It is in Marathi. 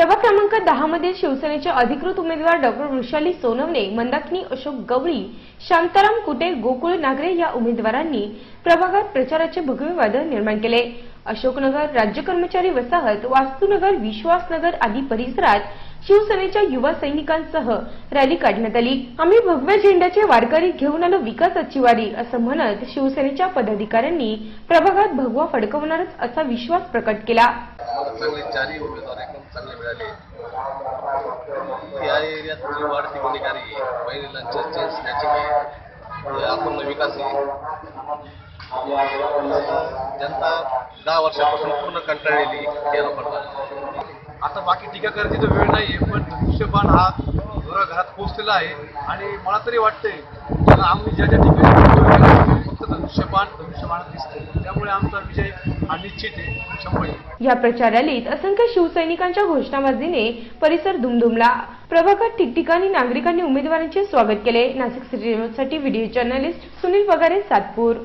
प्रभाग क्रमांक दहा मधील शिवसेनेचे अधिकृत उमेदवार डॉक्टर वृषाली सोनवणे मंदाकिनी अशोक गवळी शांताराम कुटे गोकुळ नागरे या उमेदवारांनी प्रभागात प्रचाराचे भगवे वादळ निर्माण केले. अशोकनगर राज्य कर्मचारी वसाहत वास्तुनगर विश्वासनगर आदी परिसरात शिवसेनेच्या युवा सैनिकांसह रॅली काढण्यात आली. आम्ही भगव्या झेंड्याचे वारकरी घेऊन आलो विकासाची वारी असं म्हणत शिवसेनेच्या पदाधिकाऱ्यांनी प्रभागात भगवा फडकवणारच असा विश्वास प्रकट केला. चांगले चारही उमेदवार एकदम चांगले मिळाले. या एरियात जी वाढ गुन्हेगारी आहे. महिलांच्या चेन स्नॅचिंग आहे अपूर्ण विकास आहे. जनता दहा वर्षापासून पूर्ण कंटाळलेली या लोकांना. आता बाकी टीका करायची तर वेळ नाही आहे पण धनुष्यबाण हा घरात पोहोचलेला आहे. आणि मला तरी वाटतंय आम्ही ज्या ज्या ठिकाणी दिसते. त्यामुळे आमचा विजय हा निश्चित आहे शंभर या प्रचार रॅलीत असंख्य शिवसैनिकांच्या घोषणाबाजीने परिसर धुमधुमला प्रभागात ठिकठिकाणी नागरिकांनी उमेदवारांचे स्वागत केले. नाशिक सिटी न्यूजसाठी व्हिडिओ जर्नलिस्ट सुनील पगारे सातपूर.